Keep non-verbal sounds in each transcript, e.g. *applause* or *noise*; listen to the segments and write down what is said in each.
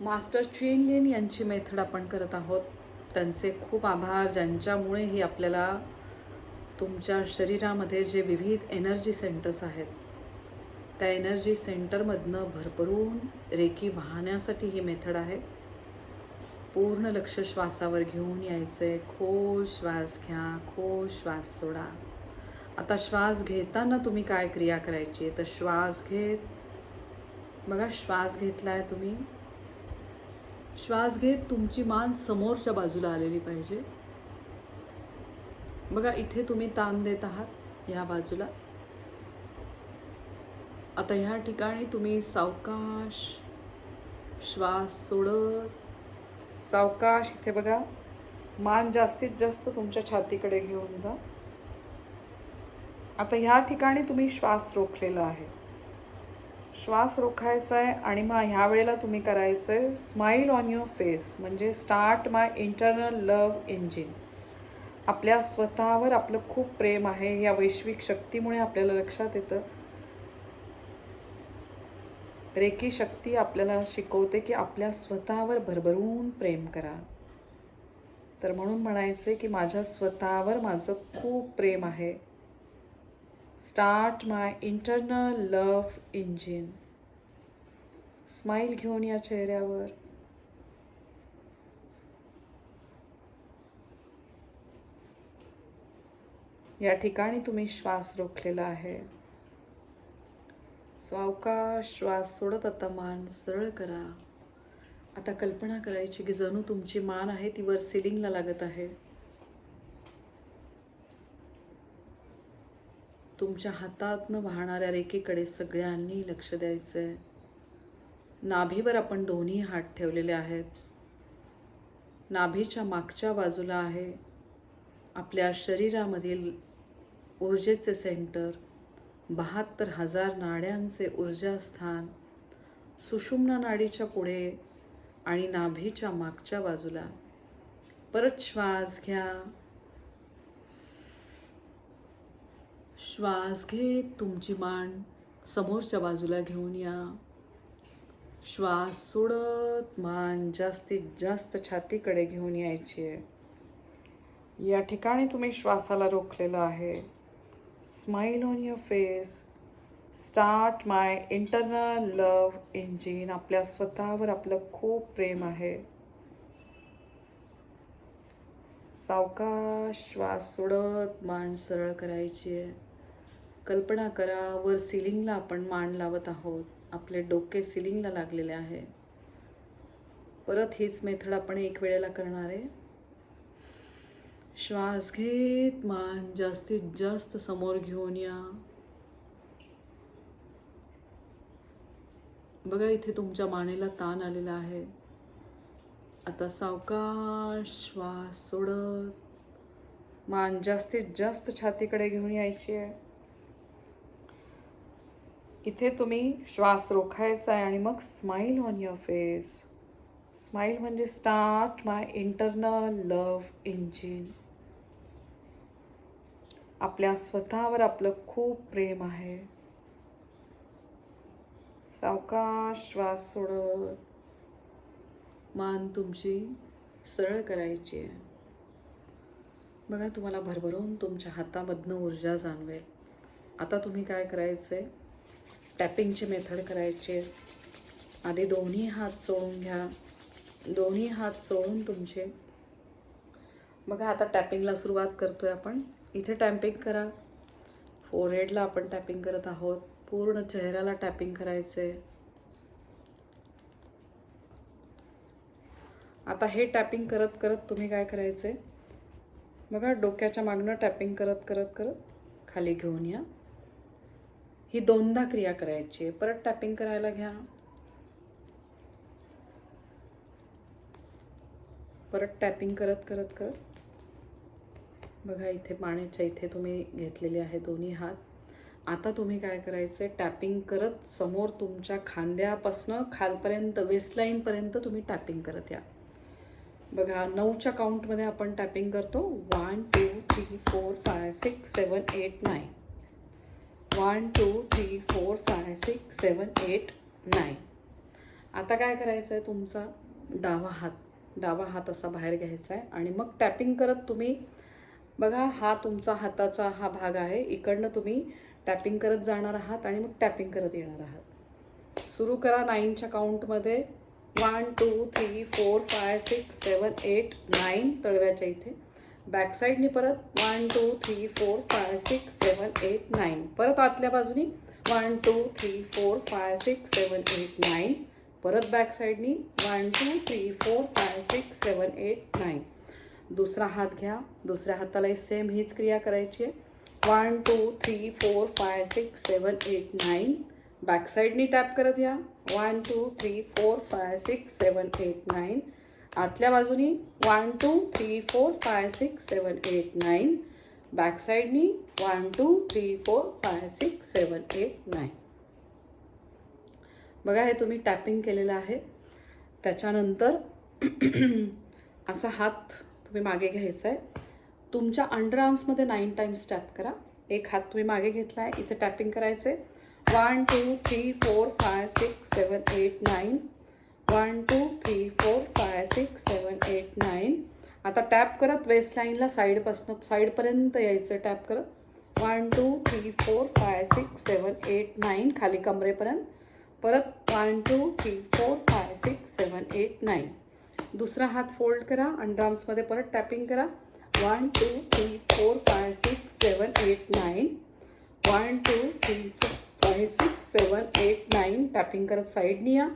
Master chewing lane यांची method आपण करत आहोत. त्यांचे खूप आभार ज्यांच्यामुळे ही आपल्याला तुमच्या शरीरामध्ये जे विविध एनर्जी सेंटर्स आहेत त्या एनर्जी सेंटरमधनं भरभरून रेकी वाहण्यासाठी ही मेथड आहे. पूर्ण लक्ष श्वासावर घेऊन यायचं आहे खोल श्वास घ्या खोल श्वास सोडा. आता श्वास घेताना तुम्ही काय क्रिया करायची? आहे तर श्वास घेत बघा श्वास घेतला आहे तुम्ही. श्वास घेत तुमची मान समोरच्या बाजूला आलेली पाहिजे. बघा इथे तुम्ही ताण देत आहात ह्या बाजूला. आता ह्या ठिकाणी तुम्ही सावकाश श्वास सोडत सावकाश इथे बघा मान जास्तीत जास्त तुमच्या छातीकडे घेऊन जा. आता ह्या ठिकाणी तुम्ही श्वास रोखलेला आहे. श्वास रोखायचा आहे आणि मग ह्या वेळेला तुम्ही करायचं आहे स्माईल ऑन युअर फेस म्हणजे start my internal love engine आपल्या स्वतःवर आपलं खूप प्रेम आहे या वैश्विक शक्तीमुळे आपल्याला लक्षात येतं. रेकी शक्ती आपल्याला शिकवते की आपल्या स्वतःवर भरभरून प्रेम करा. तर म्हणून म्हणायचे की माझ्या स्वतःवर माझं खूप प्रेम आहे. Start my internal love engine smile घेऊन या चेहऱ्यावर. या ठिकाणी तुम्ही श्वास रोखलेला आहे. सावकाश श्वास सोडत आता मान सरळ करा. आता कल्पना करायची की जणू तुमची मान आहे ती वर सिलिंगला लागत आहे. तुमच्या हातातनं वाहणाऱ्या रेखेकडे सगळ्यांनी लक्ष द्यायचं आहे नाभीवर आपण दोन्ही हात ठेवलेले आहेत. नाभीच्या मागच्या बाजूला आहे आपल्या शरीरामधील ऊर्जेचे सेंटर. बहात्तर हजार नाड्यांचे ऊर्जास्थान. सुषुम्ना नाडीच्या पुढे आणि नाभीच्या मागच्या बाजूला. परत श्वास घ्या. श्वास घेत तुमची मान समोरच्या बाजूला घेऊन या. श्वास सोडत मान जास्तीत जास्त छातीकडे घेऊन यायची. आहे या ठिकाणी तुम्ही श्वासाला रोखलेलं आहे. Smile on your face start my internal love engine आपल्या स्वतःवर आपलं खूप प्रेम आहे. सावकाश श्वास सोडत मान सरळ करायची. आहे कल्पना करा वर सिलिंगला आपण मान लावत आहोत. आपले डोके सिलिंगला लागलेले आहे. परत हीच मेथड आपण एक वेळेला करणार आहे. श्वास घेत मान जास्तीत जास्त समोर घेऊन या. बघा इथे तुमच्या मानेला ताण आलेला आहे. आता सावकाश श्वास सोडत. मान जास्तीत जास्त छातीकडे घेऊन यायची आहे. इथे तुम्ही श्वास रोखायचा आहे आणि मग smile on your face smile म्हणजे start my internal love engine आपल्या स्वतःवर आपलं खूप प्रेम आहे. सावकाश श्वास सोडत मान तुमची सरळ करायची आहे. बघा तुम्हाला भरभरून तुमच्या हातामधनं ऊर्जा जाणवेल. आता तुम्ही काय करायचं आहे टॅपिंगची मेथड करायची. आधी दोन्ही हात चोळून घ्या. दोन्ही हात चोळून तुमचे. बघा आता टॅपिंगला सुरुवात करतो आहे आपण. इथे टॅम्पिंग करा. फोरहेडला आपण टॅपिंग करत आहोत. पूर्ण चेहऱ्याला टॅपिंग करायचं आहे आता हे टॅपिंग करत करत तुम्ही काय करायचं आहे बघा डोक्याच्या मागणं टॅपिंग करत करत करत खाली घेऊन या. ही दोनदा क्रिया करायची आहे. परत टॅपिंग करायला घ्या. परत टॅपिंग करत करत करत. बघा इथे पाण्याच्या इथे तुम्ही घेतलेले आहे दोन्ही हात. आता तुम्ही काय करायचं आहे टॅपिंग करत समोर तुमच्या खांद्यापासनं खालपर्यंत वेस्टलाईनपर्यंत तुम्ही टॅपिंग करत या. बघा नऊच्या काउंटमध्ये आपण टॅपिंग करतो. One two three four five six seven eight nine one two three four five six seven eight nine. आता काय करायचं आहे तुमचा? डावा हात. डावा हात असा बाहेर घ्यायचा आहे आणि मग टॅपिंग करत तुम्ही बघा हा तुमचा हाताचा हा भाग आहे. इकडनं तुम्ही टॅपिंग करत जाणार आहात आणि मग टॅपिंग करत येणार आहात. सुरू करा नाईनच्या काउंटमध्ये one two three four five six seven eight nine तळव्याच्या इथे. बॅक साईडने परत one two three four five six seven eight nine. परत आतल्या बाजूनी one two three four five six seven eight nine. परत बॅक साईडनी one two three four five six seven eight nine. दुसरा हात घ्या. दुसऱ्या हातालाही सेम हीच क्रिया करायची आहे. One two three four five six seven eight nine. Back साईडनी टॅप करत या. One two three four five six seven eight nine. आतल्या बाजूनी one two three four five six seven eight nine back साईडनी one two three four five six seven eight nine बघा हे तुम्ही tapping केलेलं आहे. त्याच्यानंतर *clears throat* असा हात तुम्ही मागे घ्यायचा आहे तुमच्या अंडर आर्म्समध्ये नाईन टाईम्स टॅप करा. एक हात तुम्ही मागे घेतला आहे इथे टॅपिंग करायचं आहे one two three four five six seven eight nine one two three four five six seven eight nine आता टॅप करत वेस्ट लाईनला साईडपासनं साईडपर्यंत यायचं टॅप करत. One two three four five six seven eight nine खाली कमरेपर्यंत. परत one two three four five six seven eight nine दुसरा हात फोल्ड करा अंडरआर्म्समध्ये परत टॅपिंग करा. One two three four five six seven eight nine one two three four five six seven eight nine tapping करत साईडनी या.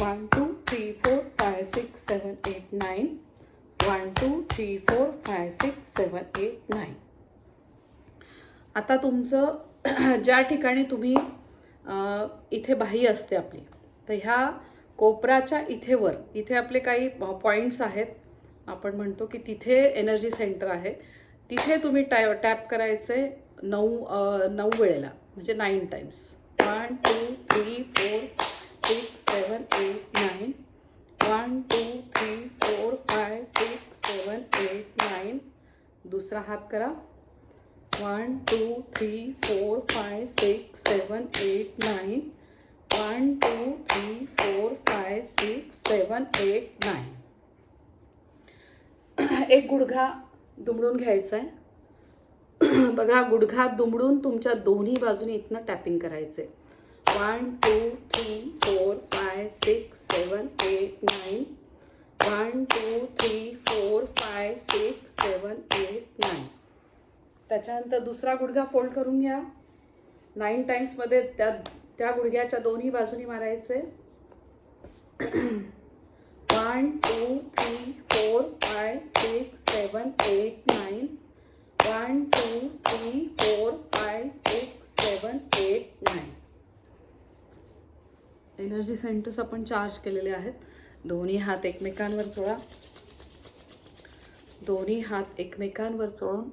One two three four five six seven eight nine one two three four five six seven eight nine आता तुमचं *clears throat* ज्या ठिकाणी तुम्ही इथे बाही असते आपली तर ह्या कोपराच्या इथे वर इथे आपले काही पॉईंट्स आहेत. आपण म्हणतो की तिथे एनर्जी सेंटर आहे. तिथे तुम्ही टॅ टॅप करायचे नऊ नऊ वेळेला म्हणजे nine times one two three four six seven eight nine one two three four five six seven eight nine दुसरा हात करा. One two three four five six seven eight nine one two three four five six seven eight nine *clears throat* एक गुडघा दुमडून घ्यायचा आहे. *clears throat* बघा गुडघा दुमडून तुमच्या दोन्ही बाजूनी इथनं टॅपिंग करायचं आहे one two three four five six seven eight nine one two three four five six seven eight nine त्याच्यानंतर दुसरा गुडघा फोल्ड करून घ्या. नाईन टाईम्समध्ये त्या त्या गुडघ्याच्या दोन्ही बाजूनी मारायचे. One two three four five six seven eight nine one two three four five six seven eight nine energy centres आपण चार्ज केलेले आहेत. दोन्ही हात एकमेकांवर चोळा दोन्ही हात एकमेकांवर चोळून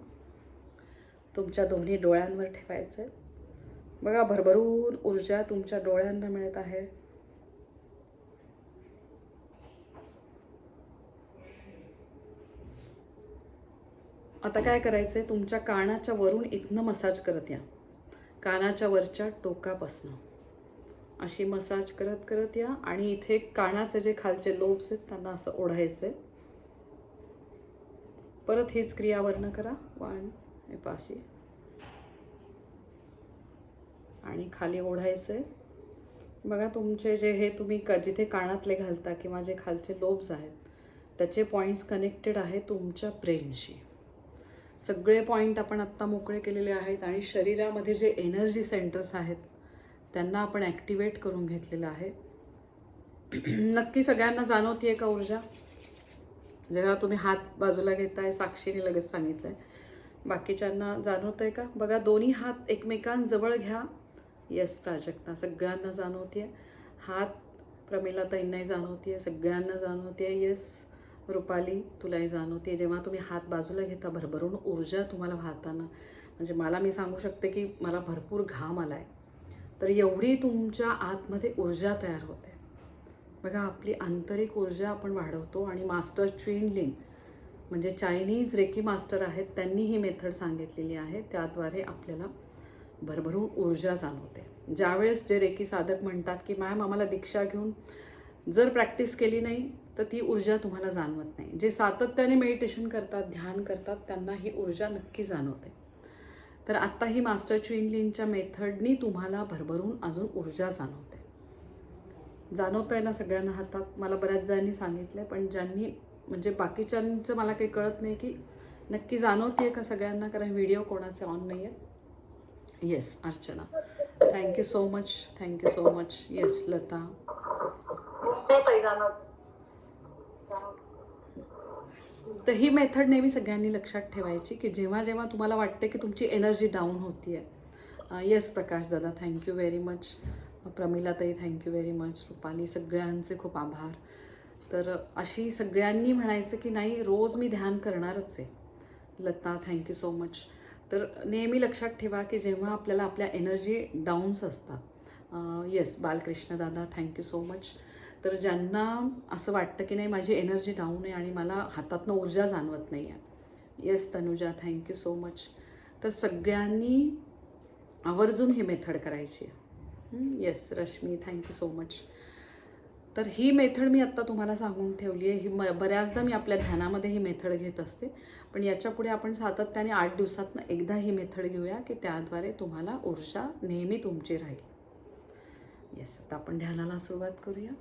तुमच्या दोन्ही डोळ्यांवर ठेवायचे. बघा भरभरून ऊर्जा तुमच्या डोळ्यांना मिळत आहे. आता काय करायचं आहे तुमच्या कानाच्या वरून इथनं मसाज करत या. कानाच्या वरच्या टोकापासनं. अशी मसाज करत करत या आणि इथे कानाचे जे खालचे लोब्स आहेत त्यांना असं ओढायचं आहे. परत हीच क्रिया वर्ण करा. वन हे पाशी आणि खाली ओढायचं आहे. बघा तुमचे जे हे तुम्ही क जिथे कानातले घालता किंवा जे खालचे लोब्स आहेत त्याचे पॉईंट्स कनेक्टेड आहे तुमच्या ब्रेनशी. सगळे पॉईंट आपण आत्ता मोकळे केलेले आहेत आणि शरीरामध्ये जे एनर्जी सेंटर्स आहेत त्यांना आपण ॲक्टिवेट करून घेतलेलं आहे. *clears throat* नक्की सगळ्यांना जाणवतीये का ऊर्जा? जेव्हा तुम्ही हात बाजूला घेताय साक्षीने लगेच सांगितलं आहे बाकीच्यांना जाणवत आहे का? बघा दोन्ही हात एकमेकांजवळ घ्या. येस प्राजक्ता सगळ्यांना जाणवते हात प्रमिला ताईंनाही जाणवते सगळ्यांना जाणवते येस रुपाली तुलाही जाणवते जेव्हा तुम्ही हात बाजूला घेता भरभरून ऊर्जा तुम्हाला वाहताना. म्हणजे मला मी सांगू शकते की मला भरपूर घाम आला आहे तर एवढी तुमच्या आतमध्ये ऊर्जा तयार होते. बघा आपली आंतरिक ऊर्जा आपण वाढवतो आणि मास्टर च्विन म्हणजे चायनीज रेकी मास्टर आहेत त्यांनी ही मेथड सांगितलेली आहे. त्याद्वारे आपल्याला भरभरून ऊर्जा जाणवते. ज्यावेळेस जे रेकी साधक म्हणतात की मॅम आम्हाला दीक्षा घेऊन जर प्रॅक्टिस केली नाही तर ती ऊर्जा तुम्हाला जाणवत नाही. जे सातत्याने मेडिटेशन करतात ध्यान करतात त्यांना ही ऊर्जा नक्की जाणवते. तर आत्ता ही मास्टर च्युईंगलिनच्या मेथडनी तुम्हाला भरभरून अजून ऊर्जा जाणवते. जाणवत आहे ना सगळ्यांना हातात. मला बऱ्याच जणांनी सांगितलं पण ज्यांनी म्हणजे बाकीच्यांचं मला काही कळत नाही की नक्की जाणवते आहे का सगळ्यांना कारण व्हिडिओ कोणाचे ऑन नाही आहेत yes Archana thank you so much thank you so much yes Lata. Yes हो ताई जाणवत जाणवत. तर ही मेथड नेहमी सगळ्यांनी लक्षात ठेवायची की जेव्हा जेव्हा तुम्हाला वाटते की तुमची एनर्जी डाऊन होती आहे येस प्रकाश दादा thank you very much Pramilatai thank you very much Rupali सगळ्यांचे खूप आभार. तर अशी सगळ्यांनी म्हणायचं की नाही रोज मी ध्यान करणारच आहे. लता थँक्यू सो मच तर नेहमी लक्षात ठेवा की जेव्हा आपल्याला आपल्या एनर्जी डाऊन्स असतात. येस बालकृष्ण दादा थँक्यू सो मच तर ज्यांना असं वाटतं की नाही माझी एनर्जी डाऊन आहे आणि मला हातातनं ऊर्जा जाणवत नाही आहे yes Tanuja thank you so much तर सगळ्यांनी आवर्जून ही मेथड करायची आहे. Yes Rashmi thank you so much तर ही मेथड मी आत्ता तुम्हाला सांगून ठेवली आहे. ही म बऱ्याचदा मी आपल्या ध्यानामध्ये ही मेथड घेत असते. पण याच्यापुढे आपण सातत्याने आठ दिवसातनं एकदा ही मेथड घेऊया की त्याद्वारे तुम्हाला ऊर्जा नेहमी तुमची राहील. येस आता आपण ध्यानाला सुरुवात करूया.